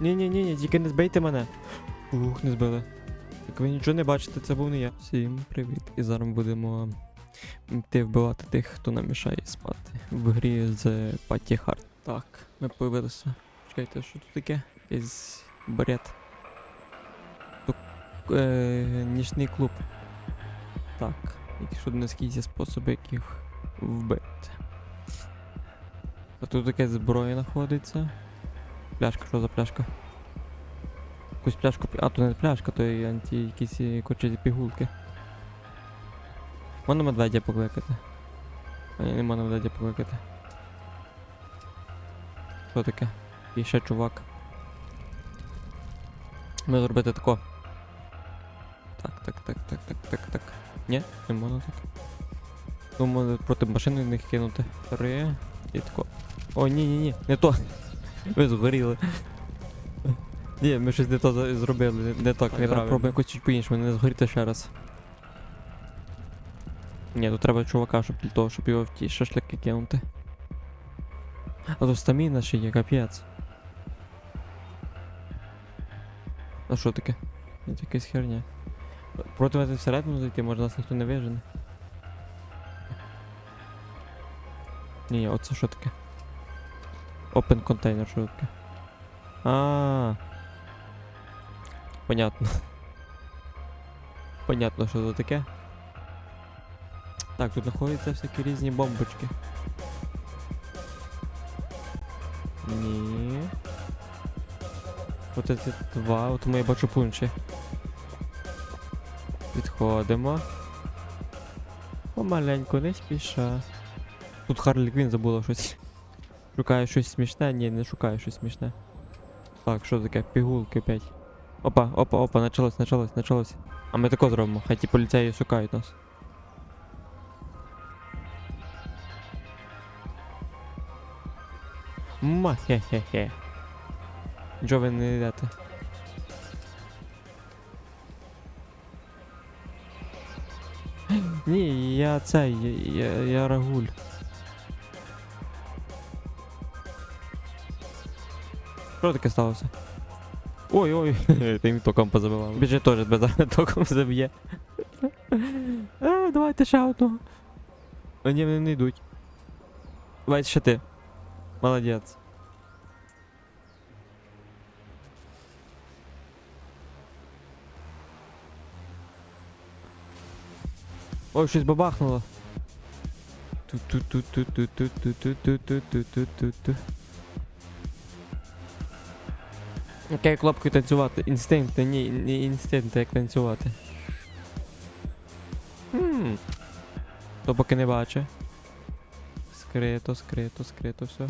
Ні-ні-ні, тільки не збийте мене. Ух, не збили. Як ви нічого не бачите, це був не я. Всім привіт. І зараз будемо йти вбивати тих, хто нам мішає спати. В грі з Паті Харт. Так, ми появилися. Чекайте, що тут таке? Якийсь барет. Тут е, нічний клуб. Так, якщо у нас якісь способи, як їх вбити. А тут таке зброя знаходиться. Пляшка, що за пляшка? Якусь пляшку. А, то не пляшка, то і анті якісь е, пігулки. Можна медведя покликати? А ні, не можна медведя покликати. Що таке? І ще чувак. Ми зробити тако. Так, так, так, так, так, так, так. Ні, не можна так. Думаю, проти машини в них кинути. Три. І тако. О, ні, ні, ні, не то. Ви згоріли. Ні, ми щось не то зробили, не, так, не Неправильно. Пробуємо якось чуть по-іншому, не згоріти ще раз. Ні, тут треба чувака, щоб для того, щоб його в ті шашлики кинути. А то стаміна ще є, капець. А що таке? Це якась херня. Проти мене всередину зайти, може нас ніхто не вижене. Ні, ні, оце що таке? Open контейнер, що? А. Понятно. Понятно, що це таке. Так, тут знаходяться всякі різні бомбочки. Ні. От ці два, от ми я бачу пунчі. Відходимо. Помаленьку, не спіша. Тут Харлі Квін забула щось. Шукає щось смішне? Ні, не шукає щось смішне. Так, що таке? Пігулки опять. Опа, опа, опа, началось, началось, началось. А ми тако зробимо, хай ті поліцеї шукають нас. Ма, хе-хе-хе. Чого ви не йдете? Ні, я цей, я, я, я рагуль. Що таке сталося? Ой, ой, ти їм током позабивав. Біжи теж тебе зараз током заб'є. Е, давайте ще одного. А ні, вони не йдуть. Давайте ще ти. Молодець. Ой, щось бабахнуло. Ту-ту-ту-ту-ту-ту-ту-ту-ту-ту-ту-ту-ту. Окей, кнопкою танцювати. Інстинкти, ні, не інстинкти, як танцювати. Хм. То поки не бачу. Скрито, скрито, скрито, все.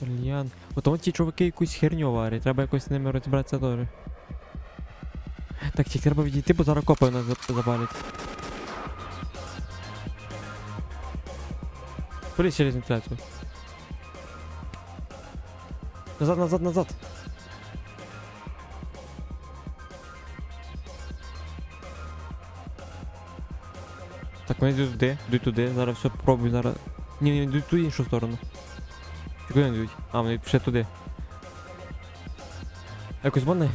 Кальян. От ті чуваки якусь херню варять, треба якось з ними розібратися теж. Так, тільки треба відійти, бо зараз копи нас зап- запалять. Полізь через вентиляцію. Назад, назад, назад. Вони йдуть туди, йдуть туди, зараз все пробуй, зараз. Ні, ні, йдуть ту іншу сторону. Куди вони йдуть? А, вони пішли туди. Якось можна?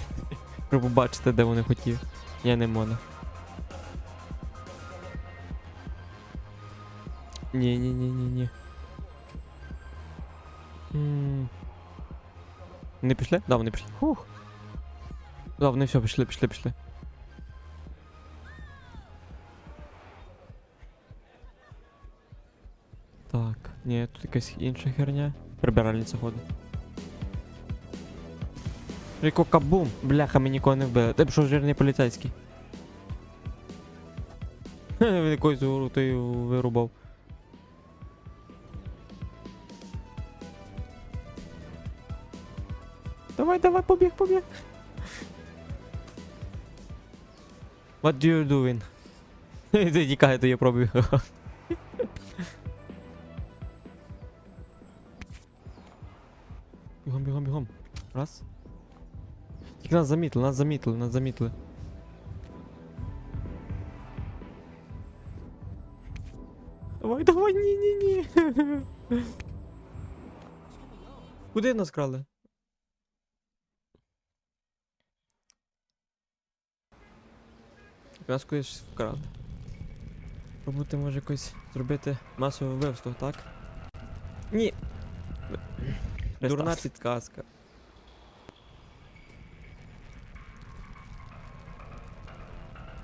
Побачити, де вони хотів. Я не можна. Ні, ні, ні, ні, ні. Не пішли? Да, вони пішли. Фух. Да, вони все, пішли, пішли, пішли. Якась інша херня. Прибиральниця ходить. Ріко кабум! Бляха, ми нікого не вбили. Ти б жирний поліцейський. Він якоюсь рутою вирубав. Давай, давай, побіг, побіг. What do you doing? Ти тікає, то я пробую. Нас замітили, нас замітили, нас замітили. Давай, давай, ні, ні, ні. Куди нас крали? Нас кудись вкрали. Пробувати може якось зробити масове вбивство, так? Ні. Дурна підказка.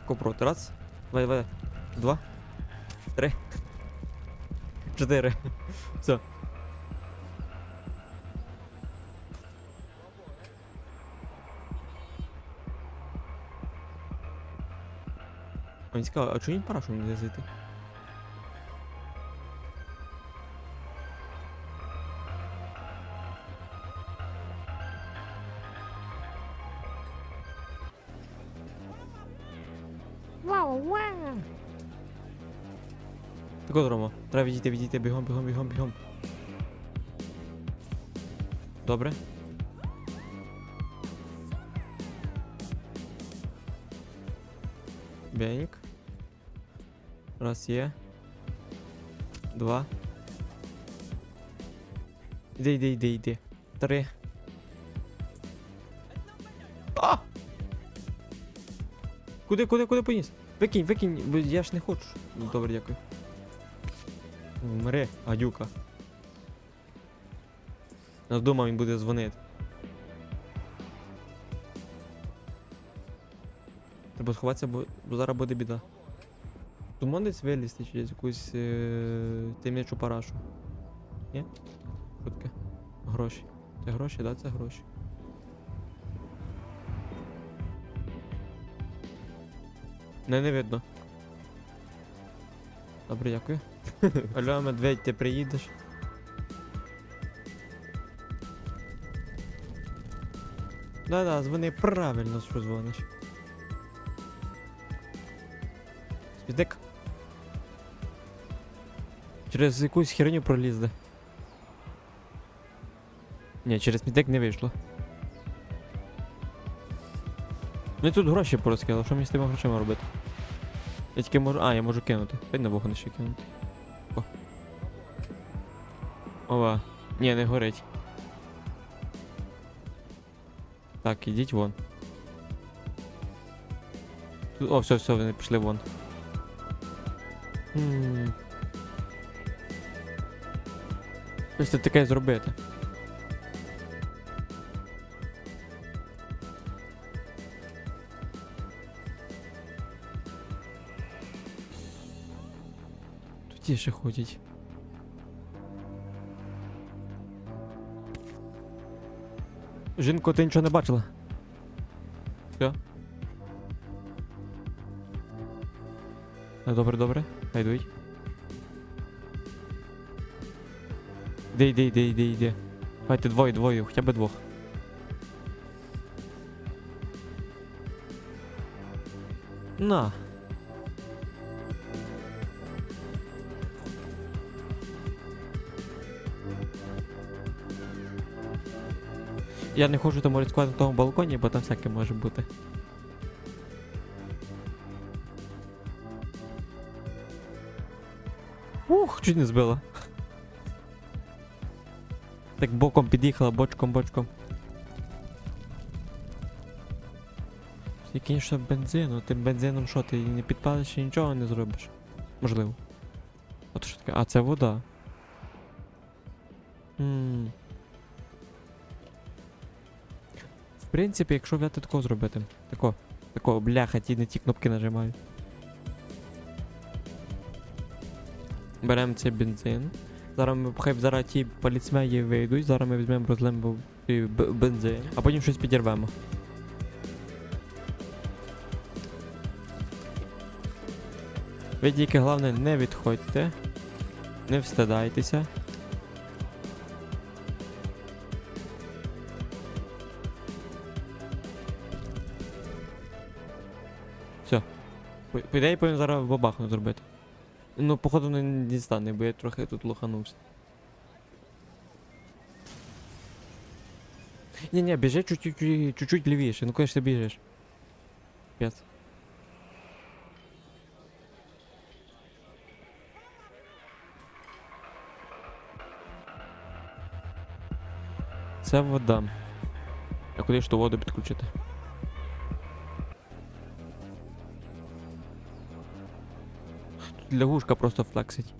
Копрот. Раз. Давай, давай. Два. Три. Чотири. Все. Мені цікаво, а чому він парашу не зайти? Вау, вау. Так от, Рома, треба відійти, відійти, бігом, бігом, бігом, бігом. Добре. Бенік. Раз є. Два. Іди, іди, іди, іди. Три. Куди, куди, куди поніс? Викинь, викинь, я ж не хочу. Ну, Добре, дякую. Вмри, гадюка. Я думав, він буде дзвонити. Треба сховатися, бо, зараз буде біда. Туман десь вилізти через якусь е... темнячу парашу. Ні? Таке? Гроші. Це гроші, да? Це гроші. Не, не видно. Добре, дякую. Алло, медведь, ти приїдеш? Да-да, дзвони правильно, що дзвониш. Смітник. Через якусь херню пролізли. Ні, через смітник не вийшло. Ну і тут гроші порозкидали, що мені з тими грошима робити? Я тільки можу. А, я можу кинути. П'ять на вогнище кинути. О. Ова. Ні, не горить. Так, ідіть вон. Тут- О, все, все, вони пішли вон. Хм. Щось тут таке зробити. Ще ходять. Жінко, ти нічого не бачила? Все? Добре, добре. Хай йдуть. Іди, іди, іди, іди, іди. Давайте двоє, двоє, хоча б двох. На. Я не хочу тому ризикувати на тому балконі, бо там всяке може бути. Ух, чуть не збила. Так боком під'їхала, бочком, бочком. Який що бензину, тим бензином що, ти не підпалиш і нічого не зробиш. Можливо. От що таке? А, це вода. Ммм. Принципі, якщо взяти тако зробити. Тако. Тако, бляха, ті не ті кнопки нажимаю. Беремо цей бензин. Зараз ми хай зараз ті поліцмеї вийдуть, зараз ми візьмемо б- бензин, а потім щось підірвемо. Ви тільки головне не відходьте, не встидайтеся. По по ідеї повинен зараз бабахну зробити. Ну, походу не дістане, бо я трохи тут лоханувся. Ні, ні, біжи чуть-чуть чуть-чуть лівіше, ну куди ж ти біжиш? П'ять. Це вода. А куди ж ту воду підключити? Лягушка просто флексить.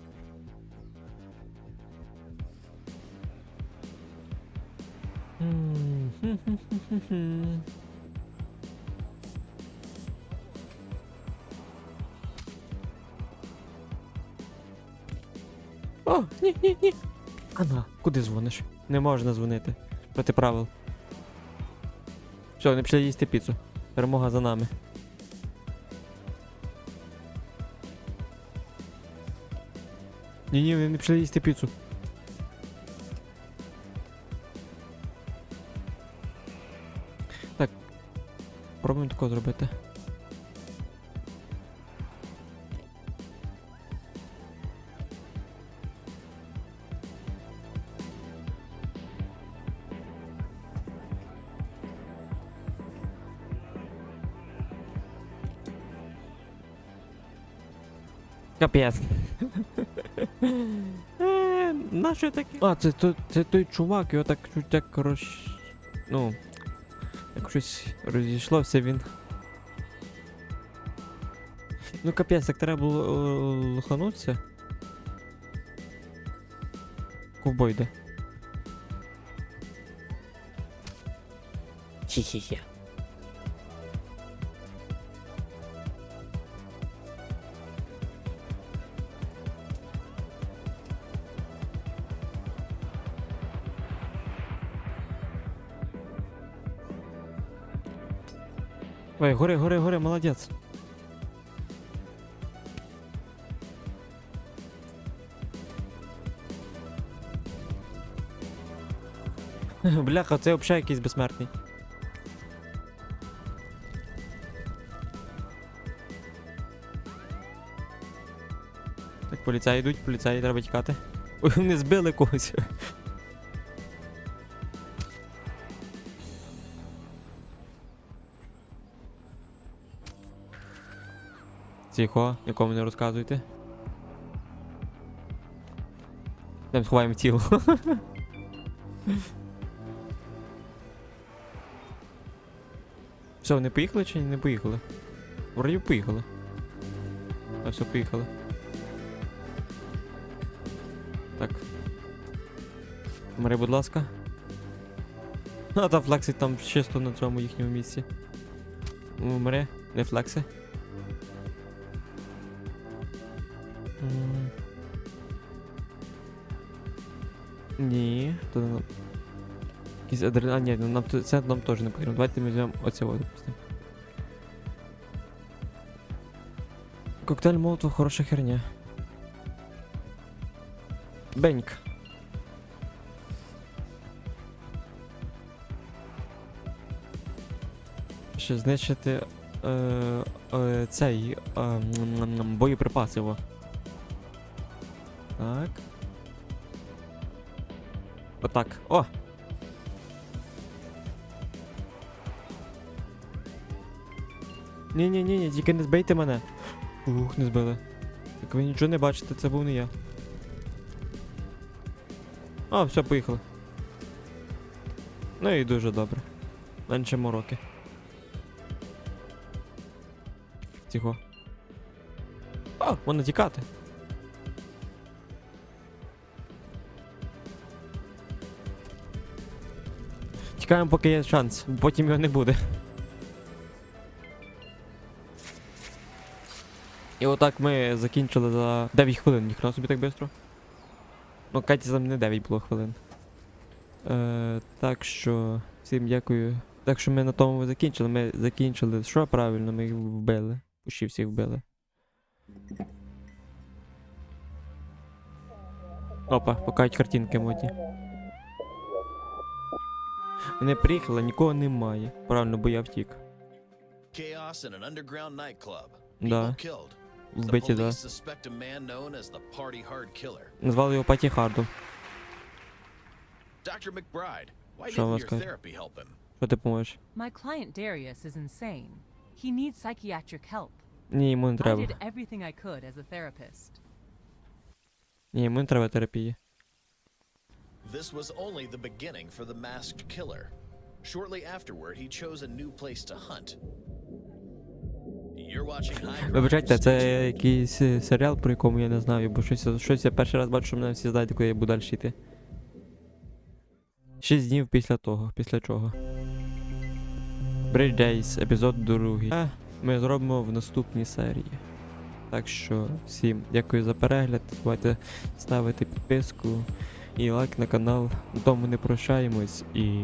О, ні, ні, ні. Анна, куди дзвониш? Не можна дзвонити. Проти правил. Все, вони пішли їсти піцу. Перемога за нами. Ні, ні, вони пішли їсти піцу. Так. Пробуємо тако зробити. Капець. Е, Нащо таке? А, це, то, це той чувак, його так чуть так роз... Ну. Як щось розійшлося він. Ну капець, так треба було е, лоханутися. Ковбой йде. Хі-хі-хі. Ой, гори, гори, гори, молодець. Бляха, це взагалі якийсь безсмертний. Так, поліцаї йдуть, поліцаї треба тікати. Ой, вони збили когось. Тихо, нікому не розказуйте. Там сховаємо тіло. Все, вони поїхали чи не поїхали? Вроді поїхали. А все, поїхали. Так. Мари, будь ласка. А, та флексить там чисто на цьому їхньому місці. Мари, не флекси. Ні, то нам. Якийсь адрен... А, ні, ну, нам це нам теж не потрібно. Давайте ми візьмемо оцього, допустим. Коктейль молотов хороша херня. Беньк. Ще знищити е, е, цей е, м, м, боєприпаси його. Так. Отак. О! Ні, ні, ні, ні, тільки не збийте мене. Ух, не збили. Так ви нічого не бачите, це був не я. А, все, поїхали. Ну і дуже добре. Менше мороки. Тихо. О, можна тікати. Чекаємо, поки є шанс, потім його не буде. І отак ми закінчили за 9 хвилин, ніхто собі так швидко. Ну, Каті там не 9 було хвилин. Е, так що, всім дякую. Так що ми на тому закінчили. Ми закінчили, що правильно, ми їх вбили. Пущі всіх вбили. Опа, покажуть картинки модні. Вони приїхали, нікого немає. Правильно, бо я втік. Chaos in an underground nightclub. Да. People killed. The Вбиті, да. police suspect a man known as the Party Hard Killer. Назвали його Паті Хардом. Dr. McBride, why Що didn't вас your кажуть? therapy help him? Що ти поможеш? My client Darius is insane. He needs psychiatric help. Ні, йому не I треба. did everything I could as a therapist. Ні, йому не треба терапії. This was only the beginning for the masked killer. Shortly afterward, he chose a new place to hunt. You're watching High Вибачайте, це якийсь е, серіал, про якому я не знаю, бо щось, щось я перший раз бачу, що мене всі знають, куди я буду далі йти. Шість днів після того, після чого. Bridge Days, епізод другий. А, ми зробимо в наступній серії. Так що всім дякую за перегляд. Давайте ставити підписку і лайк на канал. На тому не прощаємось і.